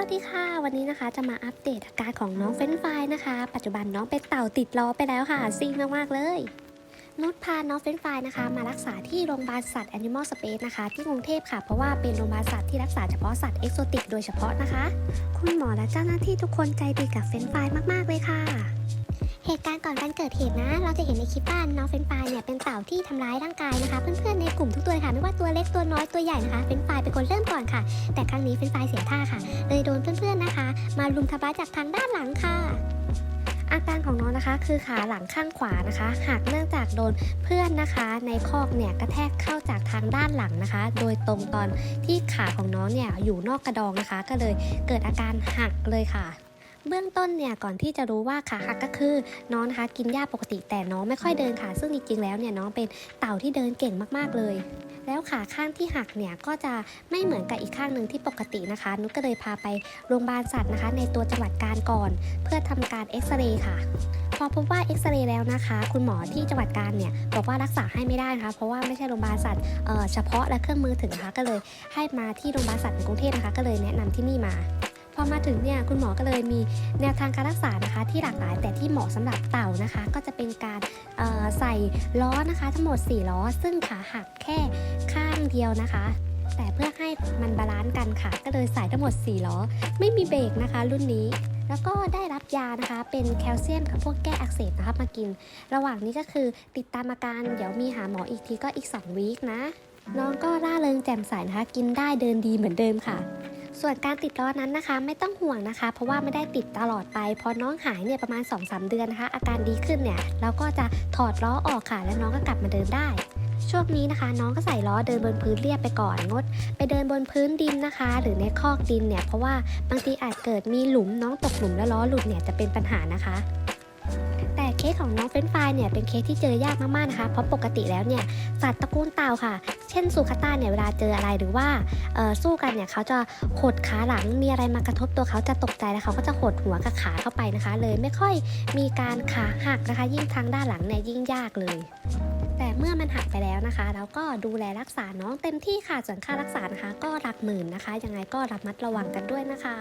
วัสดีค่ะ วันนี้นะคะจะมาอัปเดตอาการของน้องเฟนฟายนะคะ ปัจจุบันน้องเป็นเต่าติดล้อไปแล้วค่ะซิ่งมากๆเลยนุชพาน้องเฟนฟายนะคะ มารักษาที่โรงพยาบาลสัตว์ Animal Space นะคะ ที่กรุงเทพค่ะ เพราะว่าเป็นโรงพยาบาลสัตว์ที่รักษาเฉพาะสัตว์เอกโซติกโดยเฉพาะนะคะ คุณหมอและเจ้าหน้าที่ทุกคนใจดีกับเฟนช์ฟายมากๆเลยค่ะ การณ์ก่อนเกิดเหตุนะ เราจะเห็นในคลิปบ้านน้องเฟนช์ฟายเนี่ยเป็นเต่าที่ทำร้ายร่างกายนะคะ เพื่อนๆในกลุ่มทุกตัวเลยค่ะไม่ว่าตัวเล็กตัวน้อยตัวใหญ่นะคะเฟนช์ฟายเป็นคนเริ่มก่อนค่ะ แต่ครั้งนี้เฟนช์ฟายเสียท่าค่ะ เลยโดนเพื่อนๆนะคะ มารุมทำร้ายจากทางด้านหลังค่ะอาการของน้องนะคะคือขาหลังข้างขวานะคะหักเนื่องจากโดนเพื่อนนะคะ ในคอกเนี่ยกระแทกเข้าจากทางด้านหลังนะคะ โดยตรงตอนที่ขาของน้องเนี่ยอยู่นอกกระดองนะคะ ก็เลยเกิดอาการหักเลยค่ะ เบื้องต้นเนี่ยก่อนที่จะรู้ว่าขาหักก็คือน้องนะคะกินหญ้าปกติแต่น้องไม่ค่อยเดินค่ะ ซึ่งจริงๆแล้วเนี่ยน้องเป็นเต่าที่เดินเก่งมากๆเลย แล้วขาข้างที่หักเนี่ยก็จะไม่เหมือนกับอีกข้างหนึ่งที่ปกตินะคะ นุกก็เลยพาไปโรงพยาบาลสัตว์นะคะ ในตัวจังหวัดการก่อน เพื่อทำการเอ็กซเรย์ค่ะพอพบว่าเอ็กซเรย์แล้วนะคะ คุณหมอที่จังหวัดการเนี่ยบอกว่ารักษาให้ไม่ได้นะคะเพราะว่าไม่ใช่โรงพยาบาลสัตว์เฉพาะและเครื่องมือถึงนะคะก็เลยให้มาที่โรงพยาบาลสัตว์กรุงเทพนะคะ ก็เลยแนะนำที่นี่มา อมาถึงเนี่ยคุณหมอก็เลยมีแนวทางการรักษานะคะ ที่หลากหลายแต่ที่เหมาะสำหรับเต่านะคะ ก็จะเป็นการใส่ล้อนะคะ ทั้งหมด 4 ล้อ ซึ่งขาหักแค่ข้างเดียวนะคะ แต่เพื่อให้มันบาลานซ์กันค่ะ ก็เลยใส่ทั้งหมด 4 ล้อ ไม่มีเบรกนะคะ รุ่นนี้แล้วก็ได้รับยานะคะ เป็นแคลเซียมกับพวกแก้อักเสบนะคะมากิน ระหว่างนี้ก็คือติดตามอาการ เดี๋ยวมีหาหมออีกทีก็อีก 2 วีคนะ น้องก็ร่าเริงแจ่มใสนะคะ กินได้เดินดีเหมือนเดิมค่ะ ส่วนการติดล้อนั้นนะคะ ไม่ต้องห่วงนะคะ เพราะว่าไม่ได้ติดตลอดไป พอน้องหายเนี่ยประมาณ 2-3 เดือนนะคะ อาการดีขึ้นเนี่ยเราก็จะถอดล้อออกค่ะ แล้วน้องก็กลับมาเดินได้ช่วงนี้นะคะ น้องก็ใส่ล้อเดินบนพื้นเรียบไปก่อนงด ไปเดินบนพื้นดินนะคะ หรือในคอกดินเนี่ยเพราะว่าบางทีอาจเกิดมีหลุมน้องตกหลุมแล้วล้อหลุดเนี่ยจะเป็นปัญหานะคะ เคสของน้องเฟรนฟรายเนี่ยเป็นเคสที่เจอยากมากๆนะคะเพราะปกติแล้วเนี่ยสัตว์ตระกูลเต่าค่ะ เช่นซูคาต้าเนี่ยเวลาเจออะไรหรือว่าสู้กันเนี่ยเขาจะหดขาหลังมีอะไรมากระทบตัวเขาจะตกใจแล้วเขาก็จะหดหัวกับขาเข้าไปนะคะ เลยไม่ค่อยมีการขาหักนะคะ ยิ่งทางด้านหลังเนี่ยยิ่งยากเลยแต่เมื่อมันหักไปแล้วนะคะเราก็ดูแลรักษาน้องเต็มที่ค่ะส่วนค่ารักษานะคะ ก็หลักหมื่นนะคะ ยังไงก็ระมัดระวังกันด้วยนะคะ